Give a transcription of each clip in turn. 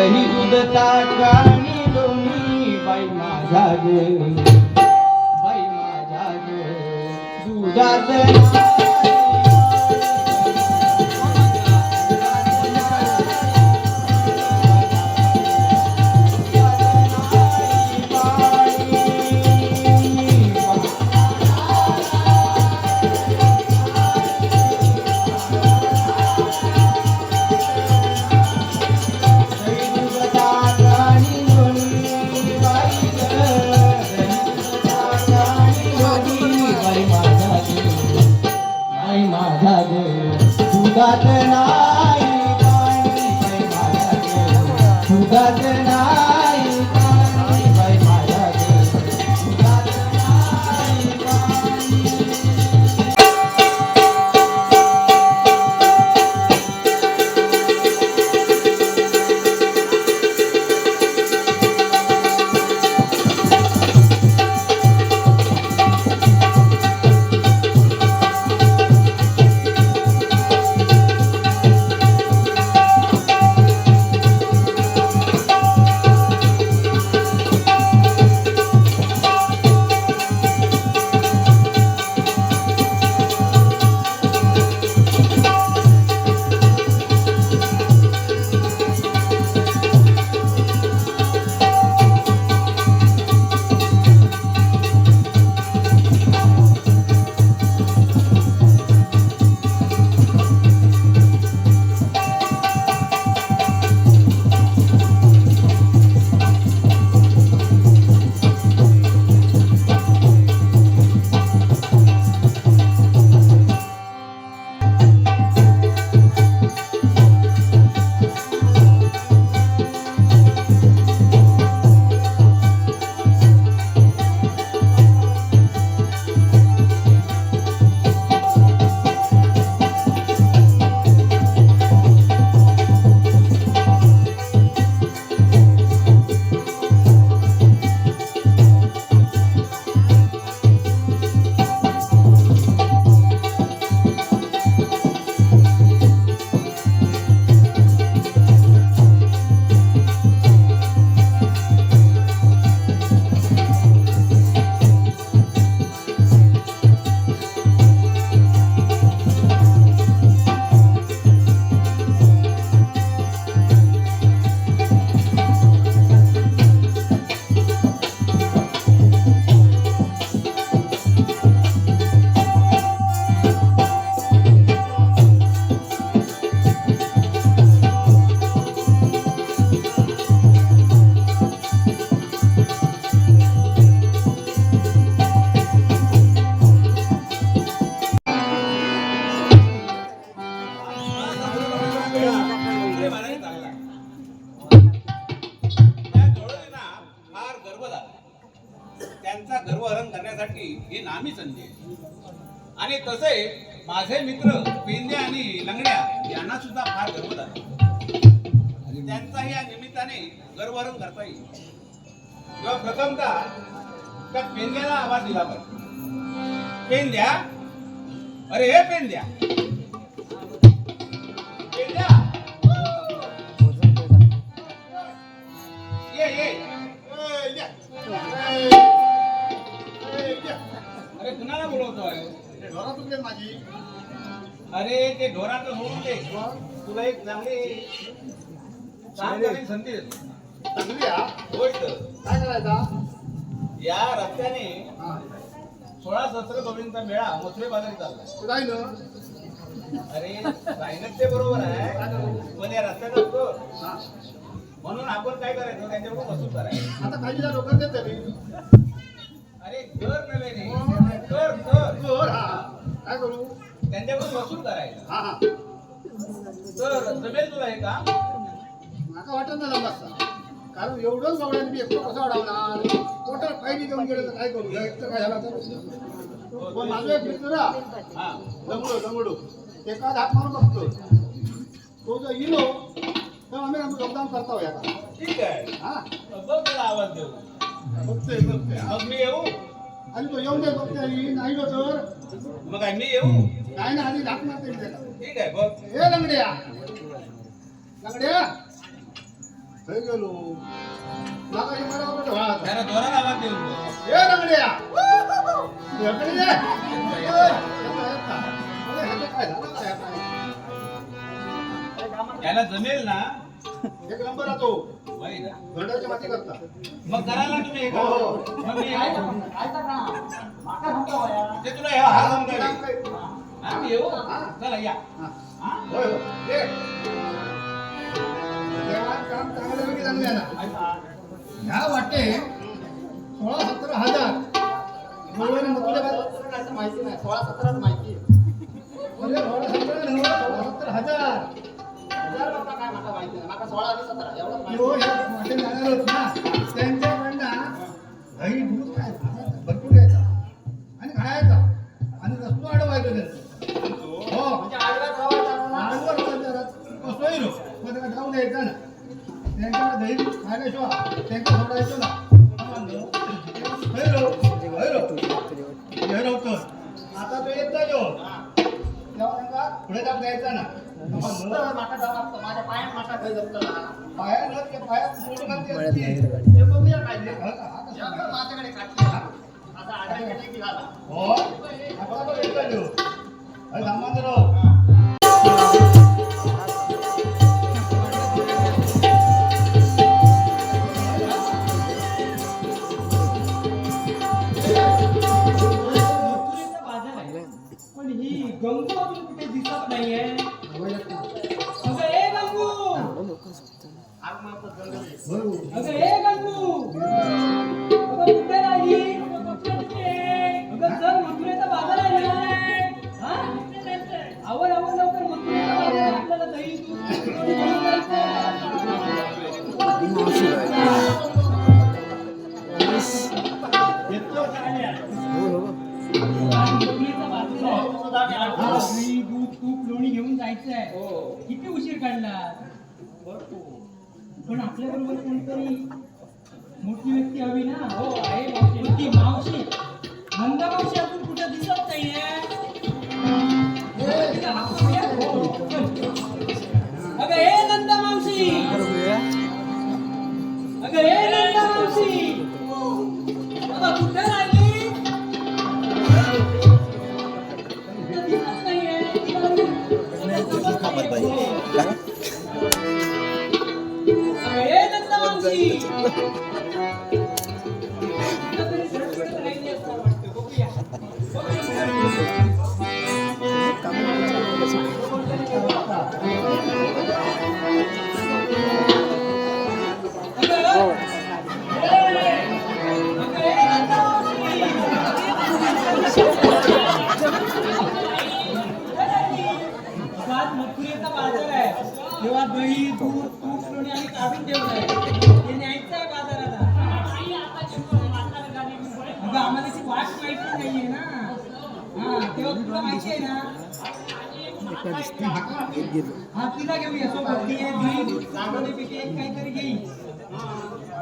घरी उदता ताक आणि लोणी. बाई माझ्या गे बाई माझ्या गे दुधात प्रथमतः त्या पेंद्याला आवाज दिला पाहिजे. पेंद्या? अरे हे पेंद्या. पेंद्या? ये ये. अरे कुणाला बोलवतो आहे? माझी अरे ते ढोराचं सोडून दे. तुला एक चांगली संधी देतो. चांगली हा गोष्ट. काय करायचा? या रस्त्याने सोळा सहस्त्र कवडींचा मेळा मथुरे बाजारी चाललाय. अरे राहिलं ते बरोबर आहे पण या रस्त्यात असतो. हा. म्हणून आपण काय करायचं? त्यांच्याकडून वसूल करायचं. आता काही लोक देते मी. अरे कर नव्हे रे कर कर. कर हा. काय करू? त्यांच्याकडून वसूल करायचं. हा हा. तर जमेल तुला हे माका वाटत ना जमत कारण एवढंच गवड्याने मी एकटं कसं वाढवणार मोटर फायली घेऊन गेलं तर काय करू? एकटं काय झाला तर? पण माझं एक मित्र हा दमडो दमडो एका हात मारून बघतो तो जर इलो तर आम्ही आमचं योगदान करतो या का ठीक आहे. हा. बघ तुला आवाज देऊ बघतोय बघतोय. हा. मग मी येऊ? आणि तो येऊन दे बघतोय. आणि नाही लो तर. मग काय मी येऊ? काय ना आधी दाख मारते त्याला. ठीक आहे बघ. हे लंगड्या. लंगड्या. खय गेलो नाका हे मला वाटतं व्हा आता. जरा जोरात आवाज देऊन बोल. ए रंगड्या रंगडी ये. ए, येता, येता. अरे, ह्याचं काय झालं काय आता? याला जमेल ना एक नंबर आहे तो होय ना? घरड्याची माती करता मग करायला तुम्ही हे हो, करा. हो. मग मी येऊ. ते तुला हे हा समजायला. हा, मी येऊ चला या हा? होय होय ये. देवान काम चांगल्यापैकी चांगले आहे ना ह्या वाटे सोळा सतरा हजार. माहिती नाही सोळा सतराच माहिती हजार. हजार काय माहिती नाही. सोळा आणि सतरा. एवढं दही त्यांना सोडायचं ना आता तो येत जायो तेव्हा पुढे जाऊ द्यायचा ना माझ्या पायात माका काही जमतं पायात सोडून ते बघूया काय ते. माझ्याकडे आता आडव्या गेले की झाला. हो आता तो येत जायो दही दूध तूप लोणी घेऊन जायचंय किती उशीर काढला पण आपल्या बरोबर कोणतरी मोठी व्यक्ती हवी ना हो आहे मोठी मावशी नंदा मावशी अजून कुठे दिसत नाहीये अगं हे नंदा मावशी! अगं हे नंदा मावशी! अगं कुठे राहिली? नंदा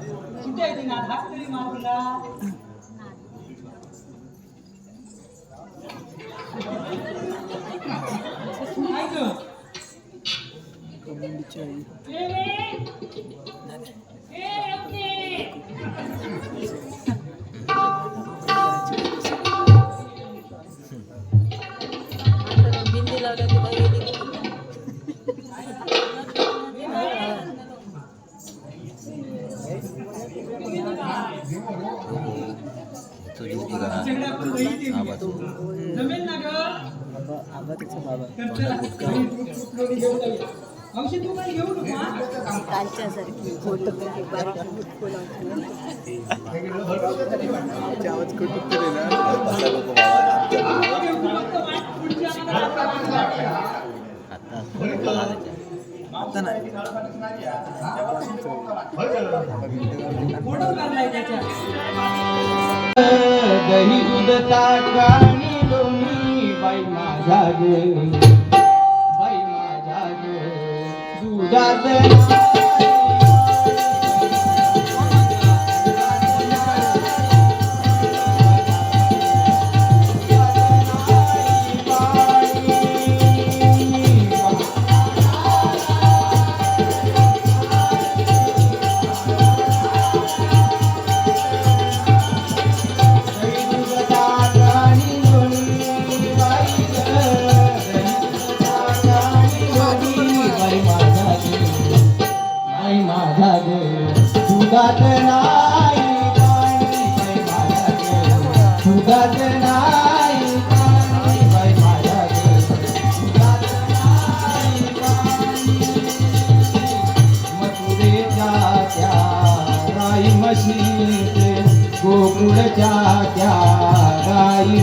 कुठे आहे ती ना हात तरी मार तिला ऐक बिंदी लावल्या की बाई येते. तिच्याकडे आपण दही देऊया. जमेल ना ग तर चला, दही, दूध, तूप, लोणी घेऊन जाऊया. मावशी तू काही घेऊ नको हा? कालच्यासारखी फोटो बारीक फुटको लावतो आवाज नको, आता नाही. दही दूध ताक लोणी बाई माझा गे बाई माझा गे दुधात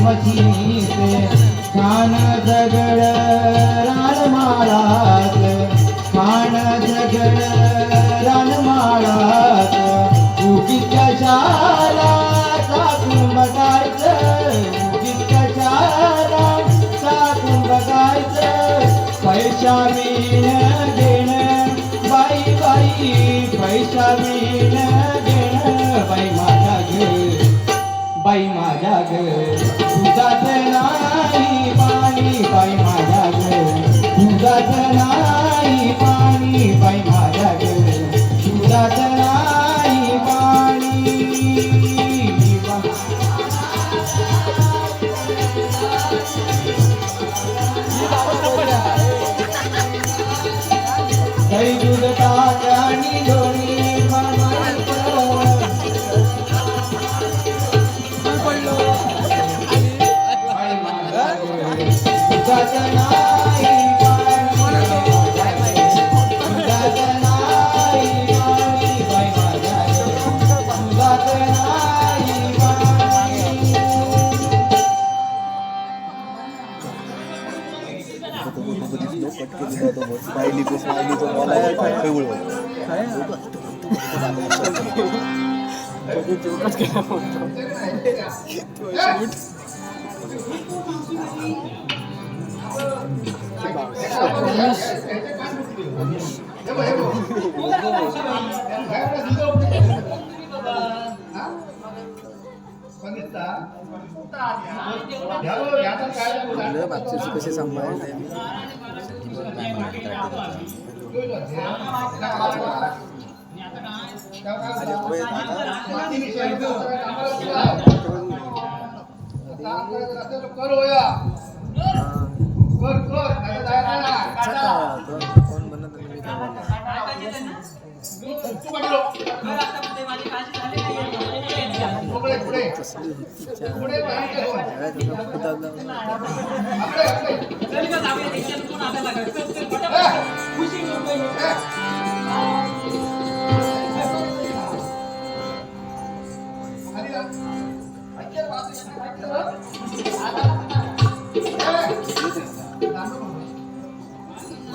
Thank. dibungkus dibungkus kayak kayak kayak saya jadi juga kayak foto gitu Gila, Pak. Susu kasih sama ya. हो. माझी काळजी झाली नाही कसली होती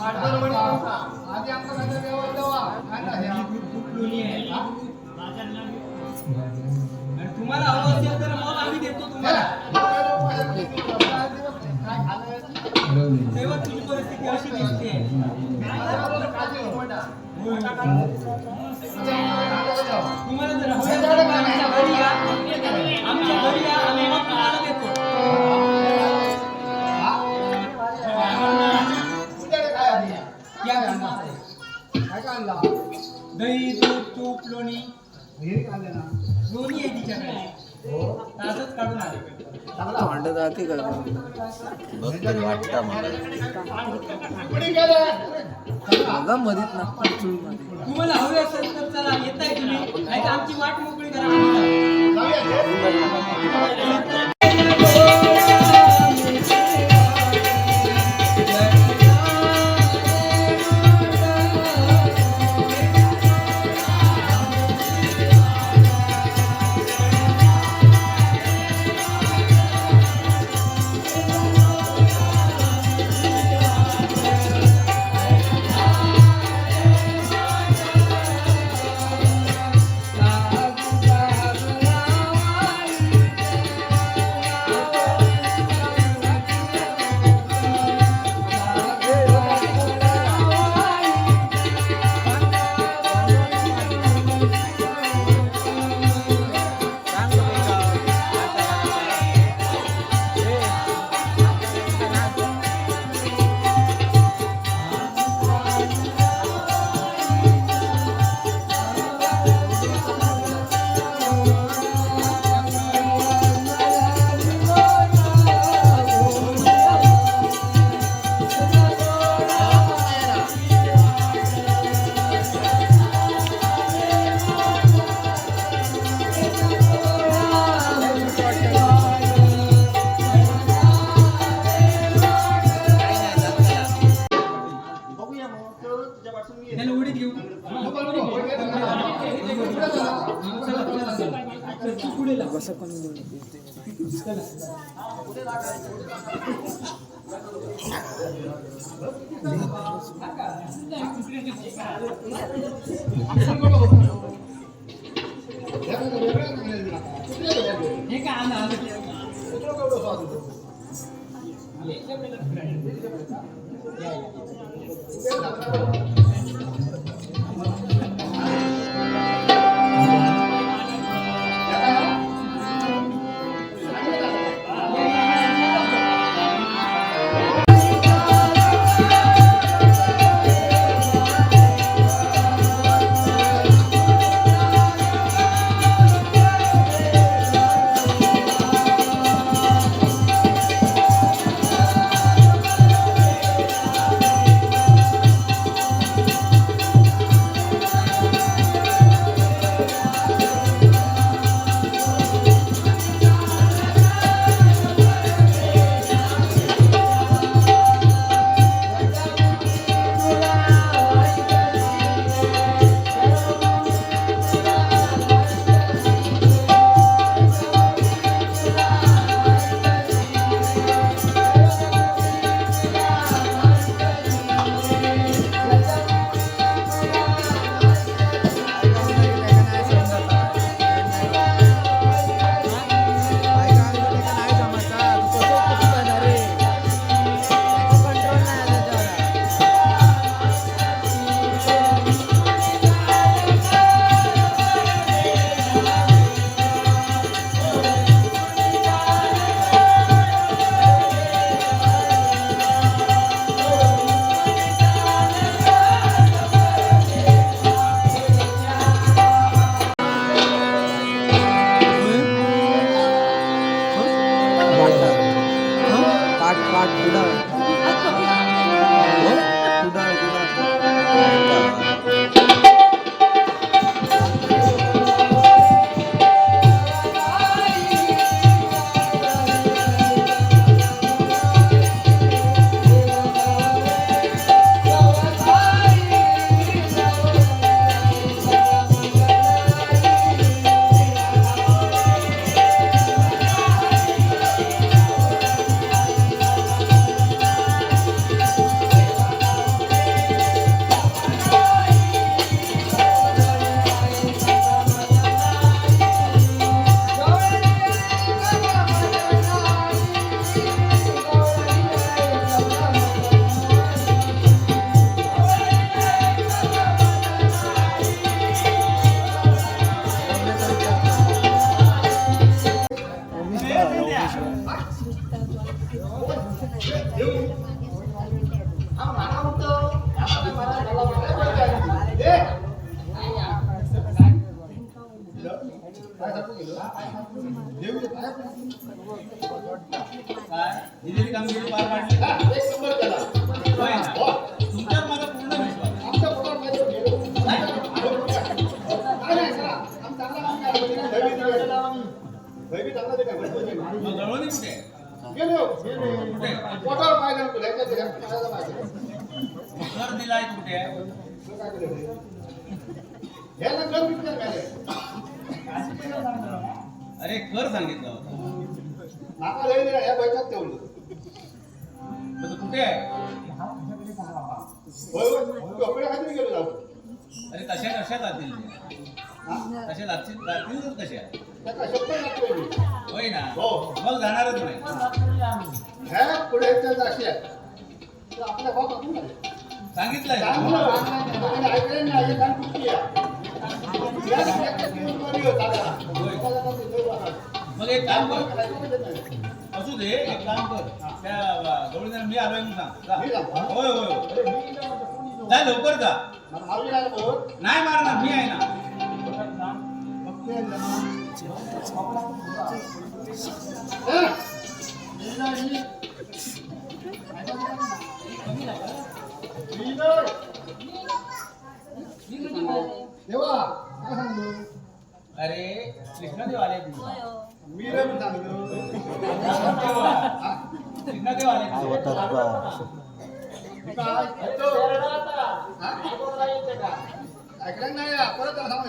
आधी आमचा नंतर देवा देवा काय नाही खूप लोणी आहे तुम्हाला हवं असेल तर मग आम्ही देतो तुम्हाला. तेव्हा तुझी परिस्थिती अशी दिसते. वाटत मला मधीत तुम्हाला हवे असेल तर चला येताय तुम्ही आमची वाट मोकळी करा हे काय दिलेली कामगिरी पार पाडली. ना? तुमच्यावर माझा पूर्ण विश्वास. कुठे? आहे? कुठे? कर दिलाय कुठे आहे? अरे कर सांगितलं होतं. तो कुठे आहे? अरे कशा कशा जातील? ते? कशा? लागतील लागतील कशा होय ना? हो. मग जाणारच नाही पुढे सांगितलंय. ऐकलं नाही मग एक काम कर. असू दे एक काम कर. त्या गवळीने मी आलोय म्हणून सांग. जा. होय होय होय. जा लवकर जा. नाही मारणार मी आहे ना. देवा काय सांगतो? अरे कृष्णदेव आले तुम्ही काय? हा? ऐकलं नाही या. परत जरा थांबा